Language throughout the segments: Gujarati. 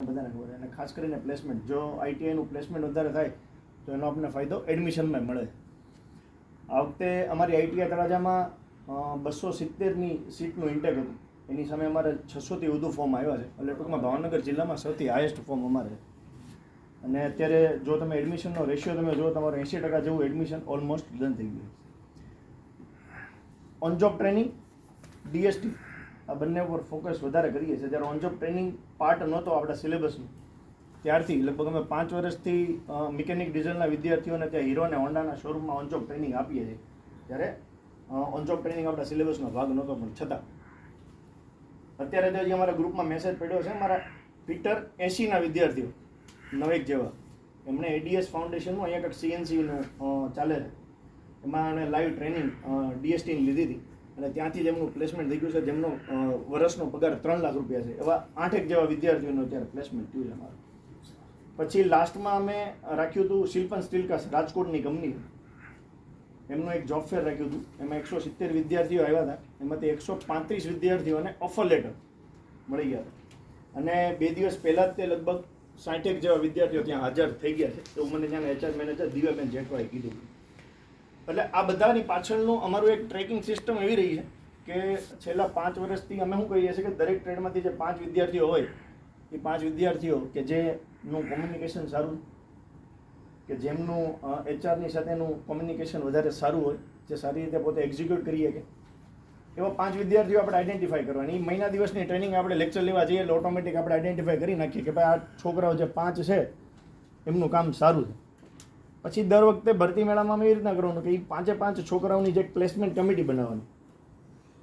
બધાને ખબર. અને ખાસ કરીને પ્લેસમેન્ટ જો આઈટીઆઈનું પ્લેસમેન્ટ વધારે થાય, તો એનો આપણને ફાયદો એડમિશનમાં મળે. આ વખતે અમારી આઈટીઆઈ તળાજામાં બસો સિત્તેરની સીટનું ઇન્ટેક હતું. એની સામે અમારે છસોથી વધુ ફોર્મ આવ્યા છે. એટલે ટૂંકમાં ભાવનગર જિલ્લામાં સૌથી હાઈએસ્ટ ફોર્મ અમારે અને અત્યારે જો તમે એડમિશનનો રેશિયો તમે જો તમારો એંશી ટકા જેવું એડમિશન ઓલમોસ્ટ ડન થઈ ગયું ઓન જોબ ટ્રેનિંગ ડીએસટી આ બંને ઉપર ફોકસ વધારે કરીએ છીએ. જ્યારે ઓન જોબ ટ્રેનિંગ પાર્ટ નહોતો આપણા સિલેબસનું ત્યારથી લગભગ અમે પાંચ વર્ષથી મિકેનિક ડીઝલના વિદ્યાર્થીઓને ત્યાં હીરો અને હોન્ડાના શોરૂમમાં ઓન જોબ ટ્રેનિંગ આપીએ છીએ. ત્યારે ઓન જોબ ટ્રેનિંગ આપણા સિલેબસનો ભાગ નહોતો, પણ છતાં. અત્યારે તો હજી અમારા ગ્રુપમાં મેસેજ પડ્યો છે મારા પીટર એંશીના વિદ્યાર્થીઓ, નવેક જેવા. એમણે એડીએસ ફાઉન્ડેશનનું અહીંયા કંઈક સીએનસીનું ચાલે છે. એમાં એણે લાઈવ ટ્રેનિંગ ડીએસટીની લીધી હતી. અને ત્યાંથી જ એમનું પ્લેસમેન્ટ થઈ ગયું છે. જેમનો વર્ષનો પગાર ત્રણ લાખ રૂપિયા છે. એવા આઠેક જેવા વિદ્યાર્થીઓનું અત્યારે પ્લેસમેન્ટ થયું છે અમારું. પછી લાસ્ટમાં અમે રાખ્યું હતું શિલ્પન સ્ટીલકાસ રાજકોટની કંપની એમનું એક જોબ ફેર રાખ્યું હતું. એમાં એકસો સિત્તેર વિદ્યાર્થીઓ આવ્યા હતા. એમાંથી એકસો પાંત્રીસ વિદ્યાર્થીઓને ઓફર લેટર મળી ગયા હતા. અને બે દિવસ પહેલાં જ તે લગભગ સાઠેક જેવા વિદ્યાર્થીઓ ત્યાં હાજર થઈ ગયા છે. એવું મને ત્યાં એચઆર મેનેજર દિવ્યાબેન જેઠવાએ કીધું. એટલે આ બધાની પાછળનું અમારું એક ટ્રેકિંગ સિસ્ટમ એવી રહી છે કે છેલ્લા પાંચ વર્ષથી અમે શું કહીએ છીએ કે દરેક ટ્રેડમાંથી જે પાંચ વિદ્યાર્થીઓ હોય, એ પાંચ વિદ્યાર્થીઓ કે જેનું કોમ્યુનિકેશન સારું, કે જેમનું એચઆરની સાથેનું કોમ્યુનિકેશન વધારે સારું હોય, જે સારી રીતે પોતે એક્ઝિક્યુટ કરી શકે એવા પાંચ વિદ્યાર્થીઓ આપણે આઈડેન્ટિફાઈ કરવાની. એ મહિના દિવસની ટ્રેનિંગ આપણે લેક્ચર લેવા જઈએ એટલે ઓટોમેટિક આપણે આઈડેન્ટિફાઈ કરી નાખીએ કે ભાઈ આ છોકરાઓ જે પાંચ છે, એમનું કામ સારું છે. પછી દર વખતે ભરતી મેળામાં અમે એ રીતના કરવાનું કે એ પાંચે પાંચ છોકરાઓની જે પ્લેસમેન્ટ કમિટી બનાવવાની.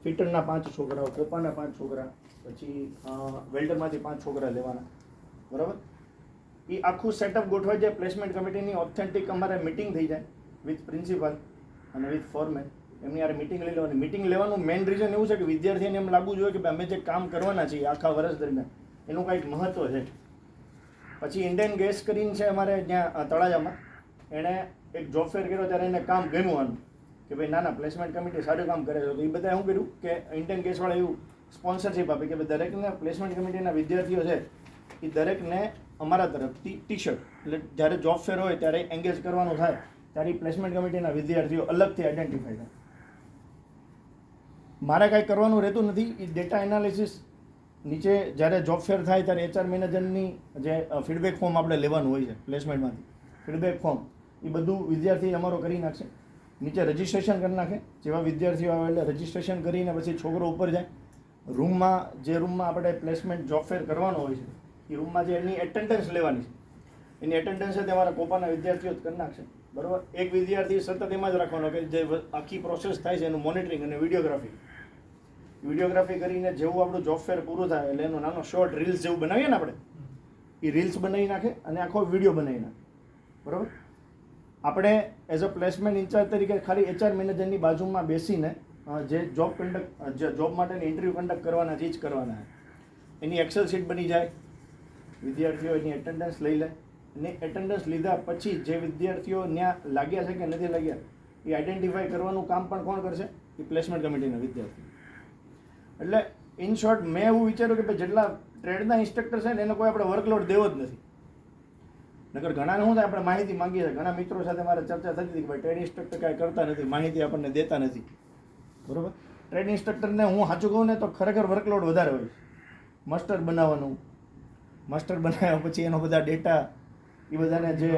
ફિટરના પાંચ છોકરાઓ કોપાના પાંચ છોકરા પછી વેલ્ડરમાંથી પાંચ છોકરા લેવાના. બરાબર? એ આખું સેટઅપ ગોઠવાઈ જાય પ્લેસમેન્ટ કમિટીની ઓથેન્ટિક અમારે મિટિંગ થઈ જાય વિથ પ્રિન્સિપાલ અને વિથ ફોરમેન એમની યાર મિટિંગ લઈ લેવાની. મિટિંગ લેવાનું મેઇન રીઝન એવું છે કે વિદ્યાર્થીને એમ લાગવું જોઈએ કે અમે જે કામ કરવાના છીએ આખા વર્ષ દરમિયાન એનું કાંઈક મહત્ત્વ છે. પછી ઇન્ડિયન ગેસ કરીને છે અમારે અ, તળાજામાં. એણે એક જોબ ફેર કર્યો ત્યારે એને કામ ગમ્યું આનું કે ભાઈ ના ના પ્લેસમેન્ટ કમિટી સારું કામ કરે છે. તો એ બધાએ શું કર્યું કે ઇન્ડિયન ગેસવાળા એવું સ્પોન્સરશિપ આપી કે ભાઈ દરેકને પ્લેસમેન્ટ કમિટીના વિદ્યાર્થીઓ છે એ દરેકને અમારા તરફથી ટી શર્ટ એટલે જ્યારે જોબ ફેર હોય ત્યારે એન્ગેજ કરવાનું થાય ત્યારે એ પ્લેસમેન્ટ કમિટીના વિદ્યાર્થીઓ અલગથી આઈડેન્ટિફાઈ થાય. મારે કાંઈ કરવાનું રહેતું નથી. એ ડેટા એનાલિસિસ નીચે જ્યારે જોબ ફેર થાય ત્યારે એચઆર મેનેજરની જે ફીડબેક ફોર્મ આપણે લેવાનું હોય છે પ્લેસમેન્ટમાંથી ફીડબેક ફોર્મ. એ બધું વિદ્યાર્થી અમારો કરી નાખશે. નીચે રજિસ્ટ્રેશન કરી નાખે. જેવા વિદ્યાર્થીઓ આવે એટલે રજિસ્ટ્રેશન કરીને પછી છોકરો ઉપર જાય. રૂમમાં, જે રૂમમાં આપણે પ્લેસમેન્ટ જોબ ફેર કરવાનો હોય છે એ રૂમમાં જે એની એટેન્ડન્સ લેવાની છે. એની એટેન્ડન્સ જ અમારા કોપાના વિદ્યાર્થીઓ જ કરી નાખશે. બરાબર? એક વિદ્યાર્થી સતત એમાં જ રાખવાનો કે જે આખી પ્રોસેસ થાય છે એનું મોનિટરિંગ અને વિડીયોગ્રાફી વિડીયોગ્રાફી કરીને જેવું આપણું જોબ ફેર પૂરું થાય, એટલે એનો નાનો શોર્ટ રીલ્સ જેવું બનાવીએ ને આપણે એ રીલ્સ બનાવી નાખે અને આખો વીડિયો બનાવી નાખે. બરાબર? આપણે એઝ અ પ્લેસમેન્ટ ઇન્ચાર્જ તરીકે ખાલી એચઆર મેનેજરની બાજુમાં બેસીને જે જોબ કન્ડક્ટ જે જોબ માટેની ઇન્ટરવ્યૂ કન્ડક્ટ કરવાના છે જ કરવાના એની એક્સેલ શીટ બની જાય. વિદ્યાર્થીઓ એની એટેન્ડન્સ લઈ લે. અને એટેન્ડન્સ લીધા પછી જે વિદ્યાર્થીઓ ત્યાં લાગ્યા છે કે નથી લાગ્યા, એ આઈડેન્ટિફાઈ કરવાનું કામ પણ કોણ કરશે? એ પ્લેસમેન્ટ કમિટીના વિદ્યાર્થીઓ. એટલે ઇન શોર્ટ મેં એવું વિચાર્યું કે ભાઈ, જેટલા ટ્રેડના ઇન્સ્ટ્રક્ટર છે ને, એને કોઈ આપણે વર્કલોડ દેવો જ નથી. નકર ઘણા શું થાય, આપણે માહિતી માંગીએ છીએ. ઘણા મિત્રો સાથે મારે ચર્ચા થતી હતી કે ટ્રેડ ઇન્સ્ટ્રક્ટર કાંઈ કરતા નથી, માહિતી આપણને દેતા નથી. બરોબર? ટ્રેડ ઇન્સ્ટ્રક્ટરને હું સાચું કહું ને તો ખરેખર વર્કલોડ વધારે હોય માસ્ટર બનાવવાનું. માસ્ટર બનાવ્યા પછી એનો બધા ડેટા એ બધાને જે